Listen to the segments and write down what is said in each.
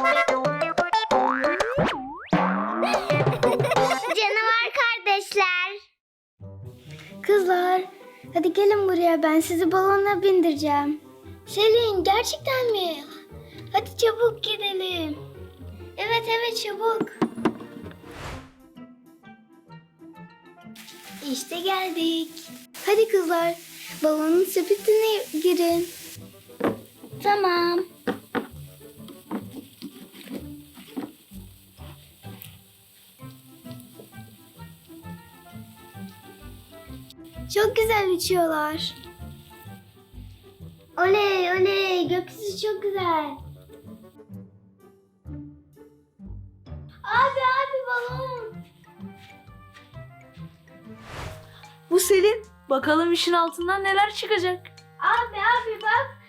Canavar kardeşler. Kızlar, hadi gelin buraya ben sizi balona bindireceğim. Selin, gerçekten mi? Hadi çabuk gidelim. Evet evet çabuk. İşte geldik. Hadi kızlar, balonun sepetine girin. Tamam. Çok güzel uçuyorlar. Oley oley gökyüzü çok güzel. Abi abi balon. Bu Selin. Bakalım işin altından neler çıkacak. Abi abi bak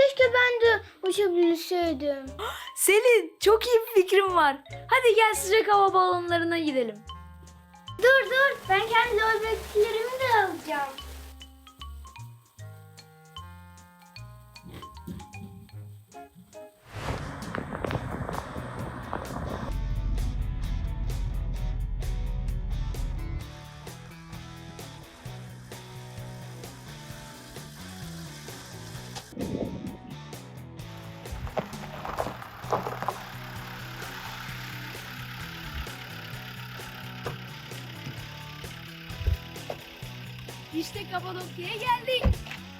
keşke ben de uçabilseydim. Selin çok iyi bir fikrim var. Hadi gel sıcak hava balonlarına gidelim. Dur dur ben kendi lava bebeklerimi de alacağım. Kapadokya'ya geldik.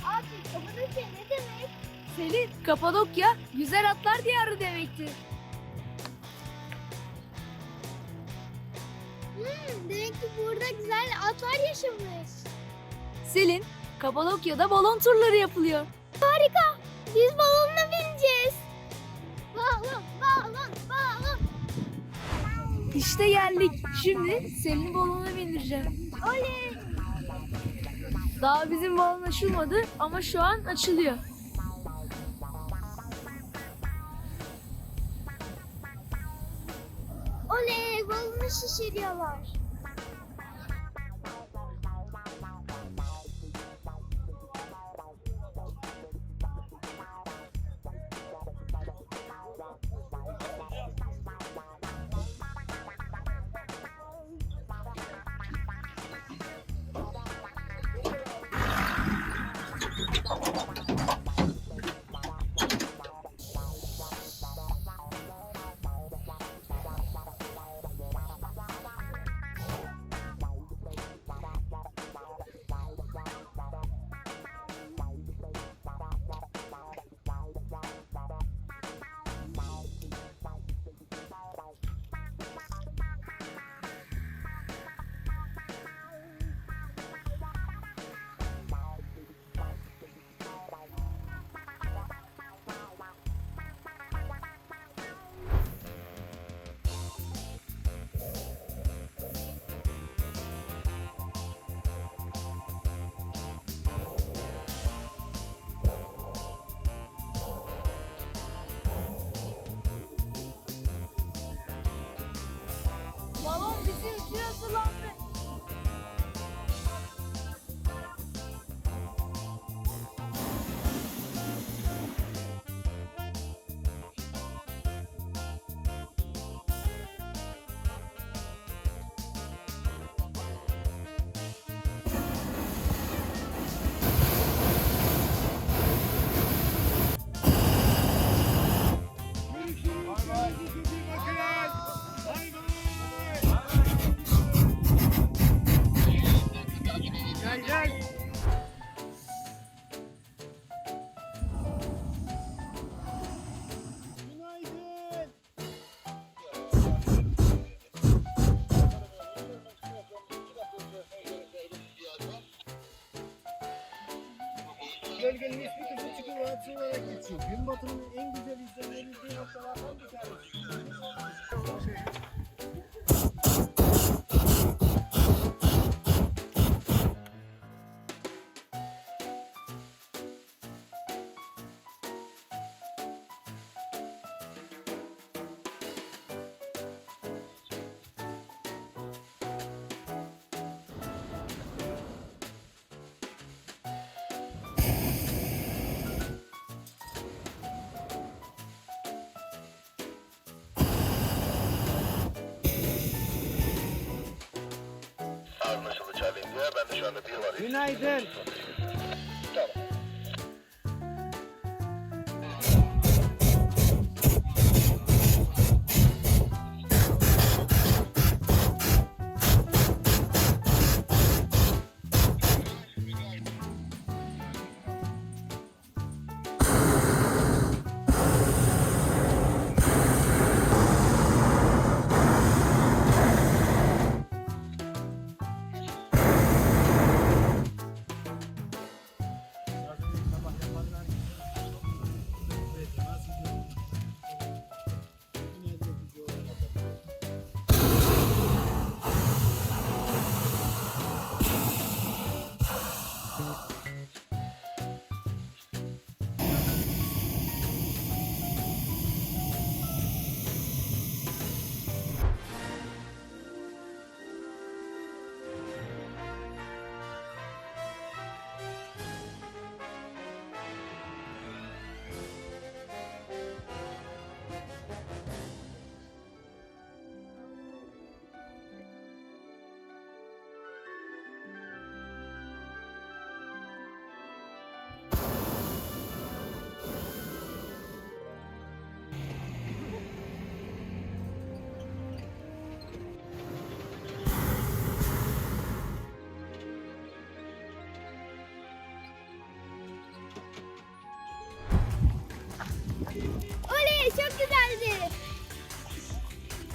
Abi Kapadokya ne demek? Selin, Kapadokya güzel atlar diyarı demektir. Hmm, demek ki burada güzel atlar yaşamış. Selin, Kapadokya'da balon turları yapılıyor. Harika. Biz balonla bineceğiz. Balon, balon, balon. İşte geldik. Şimdi Selin'i balona bindireceğim. Oley. Daha bizim balon açılmadı ama şu an açılıyor. Oley, balonu şişiriyorlar. Bölgenin ismi Kızılçıklı Vadisi olarak geçiyor. Gün batımının en güzel izlenebildiği noktalardan bir tanesi. Günaydın.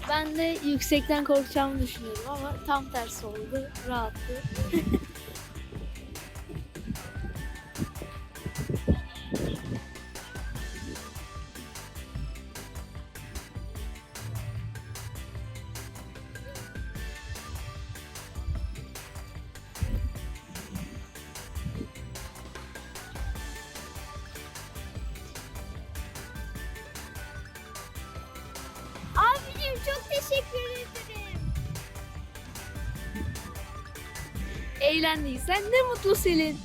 Ben de yüksekten korkacağımı düşünüyordum ama tam tersi oldu. Rahattı. çok teşekkür ederim. Eğlendiysen ne mutlu Selin.